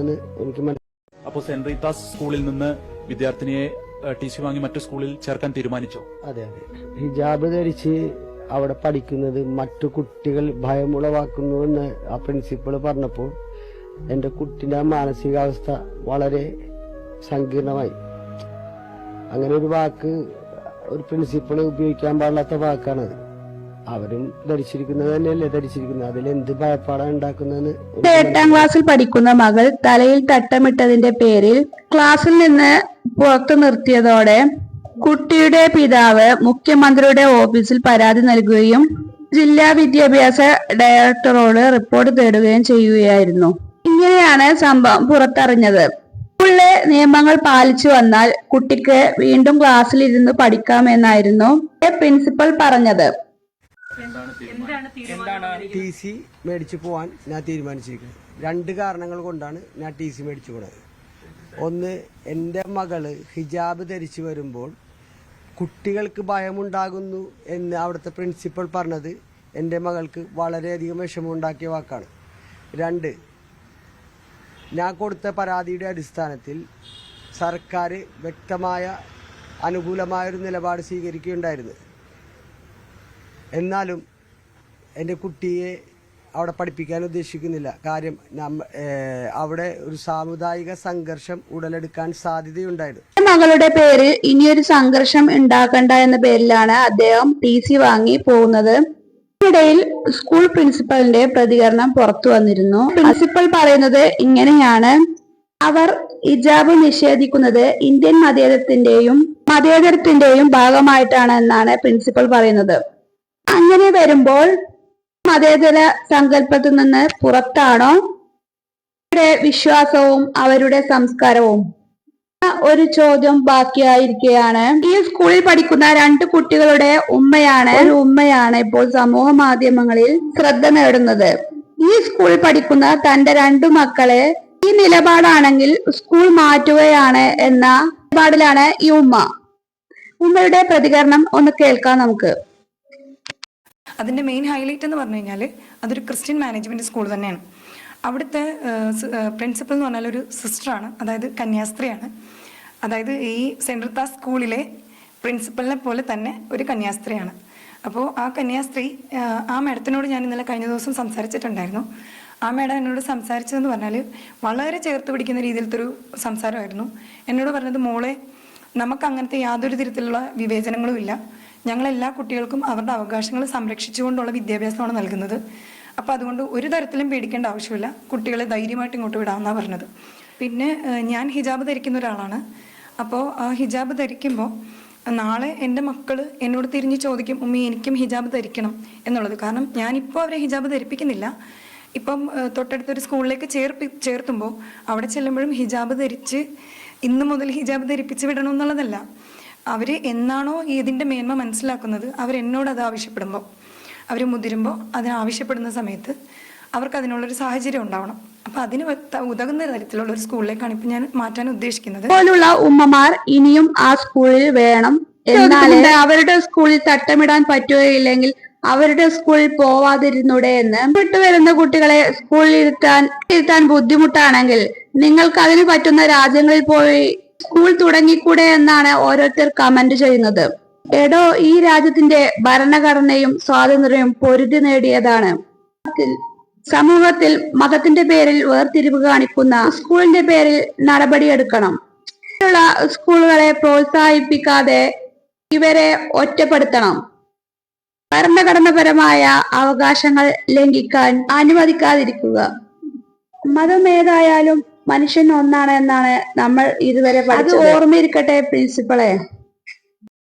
എനിക്ക് മനസ്സിലായി അപ്പോൾ സെന്റ് റീത്താസ് സ്കൂളിൽ നിന്ന് വിദ്യാർത്ഥിനിയെ ടി സി വാങ്ങി മറ്റു സ്കൂളിൽ ചേർക്കാൻ തീരുമാനിച്ചു? അതെ അതെ. ഹിജാബ് ധരിച്ച് അവിടെ പഠിക്കുന്നത് മറ്റു കുട്ടികൾ ഭയമുളവാക്കുന്നു എന്ന് ആ പ്രിൻസിപ്പൾ പറഞ്ഞപ്പോൾ എന്റെ കുട്ടിന്റെ മാനസികാവസ്ഥ വളരെ സങ്കീർണമായി. അങ്ങനെ ഒരു വാക്ക് ഒരു പ്രിൻസിപ്പൾ ഉപയോഗിക്കാൻ പാടില്ലാത്ത വാക്കാണത്. അവരും ധരിച്ചിരിക്കുന്നത് തന്നെയല്ലേ ധരിച്ചിരിക്കുന്നത്. അതിലെന്ത് ഭയപ്പാടാണ് ഉണ്ടാക്കുന്നതെന്ന് എട്ടാം ക്ലാസ്സിൽ പഠിക്കുന്ന മകൾ തലയിൽ തട്ടമിട്ടതിന്റെ പേരിൽ ക്ലാസ്സിൽ നിന്ന് പുറത്തു നിർത്തിയതോടെ കുട്ടിയുടെ പിതാവ് മുഖ്യമന്ത്രിയുടെ ഓഫീസിൽ പരാതി നൽകുകയും ജില്ലാ വിദ്യാഭ്യാസ ഡയറക്ടറോട് റിപ്പോർട്ട് തേടുകയും ചെയ്യുകയായിരുന്നു. ഇങ്ങനെയാണ് സംഭവം പുറത്തറിഞ്ഞത്. സ്കൂളിലെ നിയമങ്ങൾ പാലിച്ചു വന്നാൽ കുട്ടിക്ക് വീണ്ടും ക്ലാസ്സിൽ ഇരുന്ന് പഠിക്കാമെന്നായിരുന്നു പ്രിൻസിപ്പൽ പറഞ്ഞത്. ടി സി മേടിച്ചു പോവാൻ ഞാൻ തീരുമാനിച്ചിരിക്കുന്നത്. രണ്ട് കാരണങ്ങൾ കൊണ്ടാണ് ഞാൻ ടി സി മേടിച്ചു പോണത്. ഒന്ന് എന്റെ മകൾ ഹിജാബ് ധരിച്ചു വരുമ്പോൾ കുട്ടികൾക്ക് ഭയമുണ്ടാകുന്നു എന്ന് അവിടുത്തെ പ്രിൻസിപ്പൾ പറഞ്ഞത് എന്റെ മകൾക്ക് വളരെയധികം വിഷമമുണ്ടാക്കിയ വാക്കാണ്. രണ്ട് ഞാൻ കൊടുത്ത പരാതിയുടെ അടിസ്ഥാനത്തിൽ സർക്കാർ വ്യക്തമായ അനുകൂലമായൊരു നിലപാട് സ്വീകരിക്കുകയുണ്ടായിരുന്നു. എന്നാലും എന്റെ കുട്ടിയെ അവിടെ പഠിപ്പിക്കാൻ ഉദ്ദേശിക്കുന്നില്ല. കാര്യം അവിടെ ഒരു സാമുദായിക സംഘർഷം ഉടലെടുക്കാൻ സാധ്യതയുണ്ടായിരുന്നു. മകളുടെ പേരിൽ ഇനിയൊരു സംഘർഷം ഉണ്ടാക്കണ്ട എന്ന പേരിലാണ് അദ്ദേഹം ടി സി വാങ്ങി പോകുന്നത്. ഇതിനിടയിൽ സ്കൂൾ പ്രിൻസിപ്പലിന്റെ പ്രതികരണം പുറത്തു വന്നിരുന്നു. പ്രിൻസിപ്പൽ പറയുന്നത് ഇങ്ങനെയാണ്. അവർ ഹിജാബ് നിഷേധിക്കുന്നത് ഇന്ത്യൻ മതേതരത്തിന്റെയും മതേതരത്തിന്റെയും ഭാഗമായിട്ടാണ് എന്നാണ് പ്രിൻസിപ്പൽ പറയുന്നത്. അങ്ങനെ വരുമ്പോൾ മതേതര സങ്കല്പത്തിൽ നിന്ന് പുറത്താണോ? അവരുടെ വിശ്വാസവും അവരുടെ സംസ്കാരവും. ഒരു ചോദ്യം ബാക്കിയായിരിക്കുകയാണ് ഈ സ്കൂളിൽ പഠിക്കുന്ന രണ്ട് കുട്ടികളുടെ ഉമ്മയാണ് ഒരു ഉമ്മയാണ് ഇപ്പോൾ സമൂഹ മാധ്യമങ്ങളിൽ ശ്രദ്ധ നേടുന്നത്. ഈ സ്കൂളിൽ പഠിക്കുന്ന തന്റെ രണ്ടു മക്കളെ ഈ നിലപാടാണെങ്കിൽ സ്കൂൾ മാറ്റുകയാണ് എന്ന നിലപാടിലാണ് ഈ ഉമ്മ. ഉമ്മയുടെ പ്രതികരണം ഒന്ന് കേൾക്കാം നമുക്ക്. അതിന്റെ മെയിൻ ഹൈലൈറ്റ് എന്ന് പറഞ്ഞു കഴിഞ്ഞാൽ അതൊരു ക്രിസ്ത്യൻ മാനേജ്മെന്റ് സ്കൂൾ തന്നെയാണ്. അവിടുത്തെ പ്രിൻസിപ്പൽ എന്ന് പറഞ്ഞാൽ ഒരു സിസ്റ്ററാണ് അതായത് കന്യാസ്ത്രീയാണ്. അതായത് ഈ സെൻട്രൽ താസ് സ്കൂളിലെ പ്രിൻസിപ്പലിനെ പോലെ തന്നെ ഒരു കന്യാസ്ത്രീയാണ്. അപ്പോൾ ആ കന്യാസ്ത്രീ ആ, മേഡത്തിനോട് ഞാൻ ഇന്നലെ കഴിഞ്ഞ ദിവസം സംസാരിച്ചിട്ടുണ്ടായിരുന്നു. ആ മേഡം എന്നോട് സംസാരിച്ചതെന്ന് പറഞ്ഞാൽ വളരെ ചേർത്ത് പിടിക്കുന്ന രീതിയിലത്തെ ഒരു സംസാരമായിരുന്നു. എന്നോട് പറഞ്ഞത് മോളെ നമുക്ക് അങ്ങനത്തെ യാതൊരു തരത്തിലുള്ള വിവേചനങ്ങളും ഇല്ല. ഞങ്ങൾ എല്ലാ കുട്ടികൾക്കും അവരുടെ അവകാശങ്ങൾ സംരക്ഷിച്ചുകൊണ്ടുള്ള വിദ്യാഭ്യാസമാണ് നൽകുന്നത്. അപ്പോൾ അതുകൊണ്ട് ഒരു തരത്തിലും പേടിക്കേണ്ട ആവശ്യമില്ല. കുട്ടികളെ ധൈര്യമായിട്ട് ഇങ്ങോട്ട് വിടാമെന്നാണ് പറഞ്ഞത്. പിന്നെ ഞാൻ ഹിജാബ് ധരിക്കുന്ന ഒരാളാണ്. അപ്പോൾ ആ ഹിജാബ് ധരിക്കുമ്പോൾ നാളെ എന്റെ മക്കൾ എന്നോട് തിരിഞ്ഞ് ചോദിക്കും ഉമ്മി എനിക്കും ഹിജാബ് ധരിക്കണം എന്നുള്ളത്. കാരണം ഞാനിപ്പോൾ അവരെ ഹിജാബ് ധരിപ്പിക്കുന്നില്ല. ഇപ്പം തൊട്ടടുത്തൊരു സ്കൂളിലേക്ക് ചേർപ്പി ചേർത്തുമ്പോൾ അവിടെ ചെല്ലുമ്പോഴും ഹിജാബ് ധരിച്ച് ഇന്ന് മുതൽ ഹിജാബ് ധരിപ്പിച്ച് വിടണം എന്നുള്ളതല്ല. അവർ എന്നാണോ ഇതിന്റെ മേന്മ മനസ്സിലാക്കുന്നത് അവർ എന്നോട് അത് ആവശ്യപ്പെടുമ്പോൾ അവർ മുതിരുമ്പോൾ അതിനാവശ്യപ്പെടുന്ന സമയത്ത് അവർക്ക് അതിനുള്ളൊരു സാഹചര്യം ഉണ്ടാവണം. അപ്പൊ അതിന് ഉതകുന്ന തരത്തിലുള്ള ഒരു സ്കൂളിലേക്കാണ് ഇപ്പൊ ഞാൻ മാറ്റാൻ ഉദ്ദേശിക്കുന്നത്. പോലുള്ള ഉമ്മമാർ ഇനിയും ആ സ്കൂളിൽ വേണം. എന്നാലേ അവരുടെ സ്കൂളിൽ തട്ടമിടാൻ പറ്റുകയില്ലെങ്കിൽ അവരുടെ സ്കൂളിൽ പോവാതിരുന്നൂടെ എന്ന്. വിട്ടുവരുന്ന കുട്ടികളെ സ്കൂളിൽ ഇരുത്താൻ ഇരുത്താൻ ബുദ്ധിമുട്ടാണെങ്കിൽ നിങ്ങൾക്ക് അതിന് പറ്റുന്ന രാജ്യങ്ങളിൽ പോയി സ്കൂൾ തുടങ്ങിക്കൂടെ എന്നാണ് ഓരോരുത്തർ കമന്റ് ചെയ്യുന്നത്. എടോ ഈ രാജ്യത്തിന്റെ ഭരണഘടനയും സ്വാതന്ത്ര്യവും പൊരുതി നേടിയതാണ്. സമൂഹത്തിൽ മതത്തിന്റെ പേരിൽ വേർതിരിവ് കാണിക്കുന്ന സ്കൂളിന്റെ പേരിൽ നടപടിയെടുക്കണം. ഉള്ള സ്കൂളുകളെ പ്രോത്സാഹിപ്പിക്കാതെ ഇവരെ ഒറ്റപ്പെടുത്തണം. ഭരണഘടനാപരമായ അവകാശങ്ങൾ ലംഘിക്കാൻ അനുവദിക്കാതിരിക്കുക. മതം ഏതായാലും മനുഷ്യൻ ഒന്നാണ് എന്നാണ് നമ്മൾ ഇതുവരെ പഠിച്ചത്. അത് ഓർമ്മയിരിക്കട്ടെ പ്രിൻസിപ്പളെ